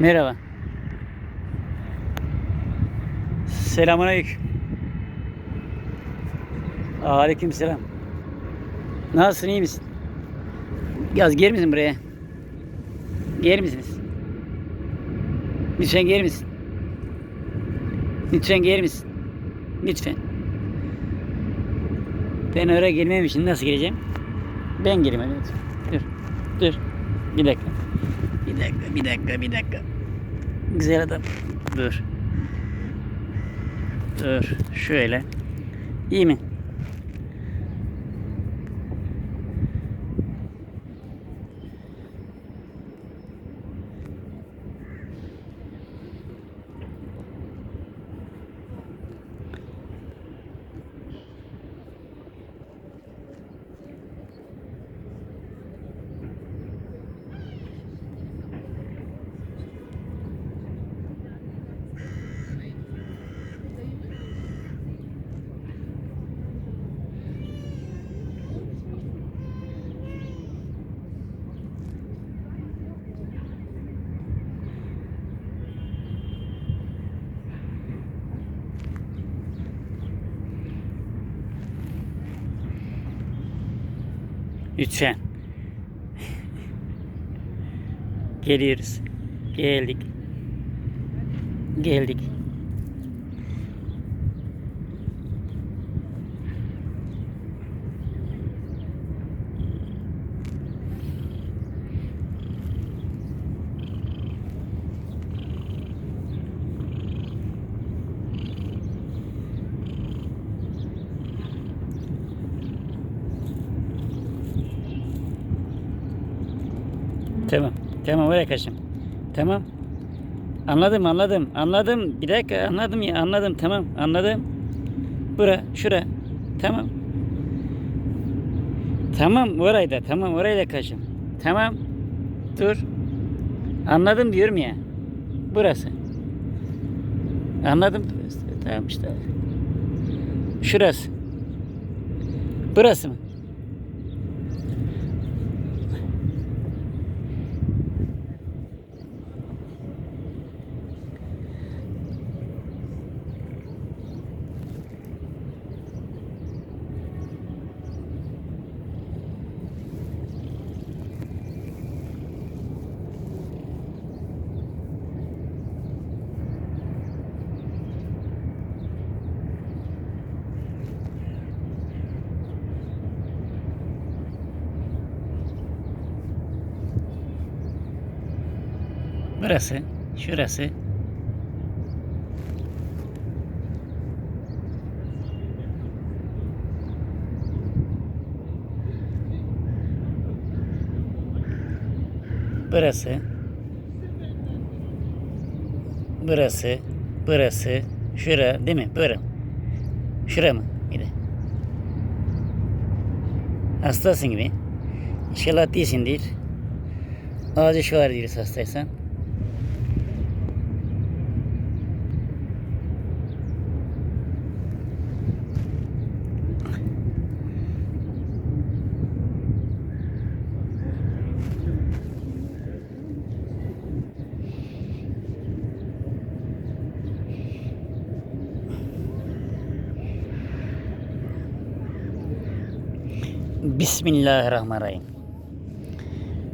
Merhaba. Selamünaleyküm. Aleyküm selam. Nasılsın iyi misin? Yaz gelir misin buraya? Gelir misiniz? Lütfen gelir misin? Lütfen gelir misin? Lütfen. Ben oraya gelmem için nasıl geleceğim? Ben geleyim hadi. Dur. Dur. Bir dakika. Bir dakika, bir dakika, bir dakika. Güzel adam. Dur. Dur. Şöyle. İyi mi? Lütfen. Geliyoruz. Geldik. Geldik. Tamam. Tamam kaçtım. Tamam. Anladım anladım anladım. Bir dakika anladım ya anladım tamam anladım. Bura şura. Tamam. Tamam orayda tamam oraya da kaçtım. Tamam. Dur. Anladım diyorum ya. Burası. Anladım. Tamam işte. Şurası. Burası mı? Burası. Şurası. Burası. Burası. Burası. Şura değil mi? Bura. Şura mı? Bir. Hastasın gibi. İnşallah değilsindir. Ağacı şu var diyoruz hastaysan. Bismillahirrahmanirrahim.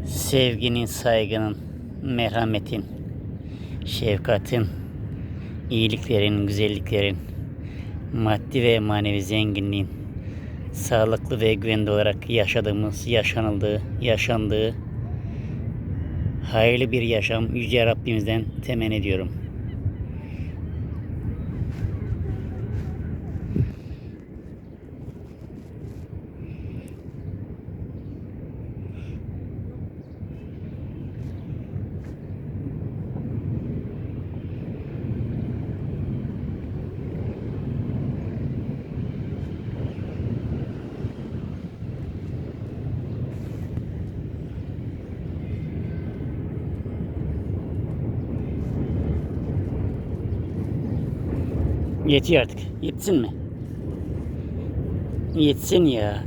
Sevginin, saygının, merhametin, şefkatin, iyiliklerin, güzelliklerin, maddi ve manevi zenginliğin sağlıklı ve güvende olarak yaşadığımız, yaşanıldığı, yaşandığı hayırlı bir yaşam Yüce Rabbimizden temenni ediyorum. Yetiyor artık. Yetsin mi? Yetsin ya.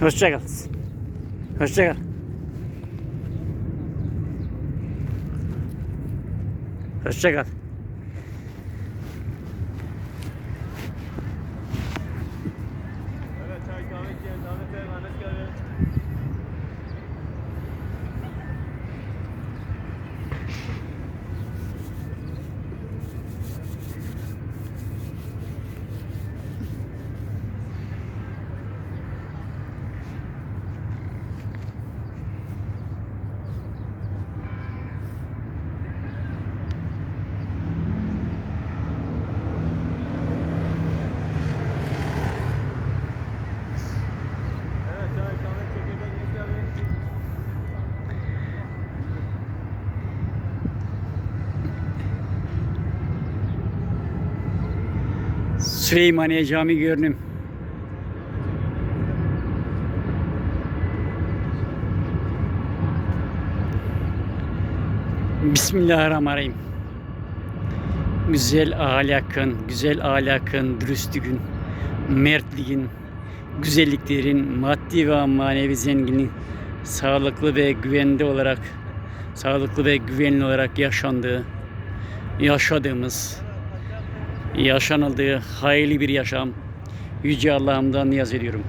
Hoşçakal. Hoşçakal. Jeszcze gad. Süleymaniye Cami görünüm. Bismillahirrahmanirrahim. Güzel ahlakın, güzel ahlakın, dürüstlüğün, mertliğin, güzelliklerin, maddi ve manevi zenginliğin sağlıklı ve güvenli olarak, sağlıklı ve güvenli olarak yaşandığı, yaşadığımız, yaşanıldığı hayırlı bir yaşam Yüce Allah'ımdan niyaz ediyorum.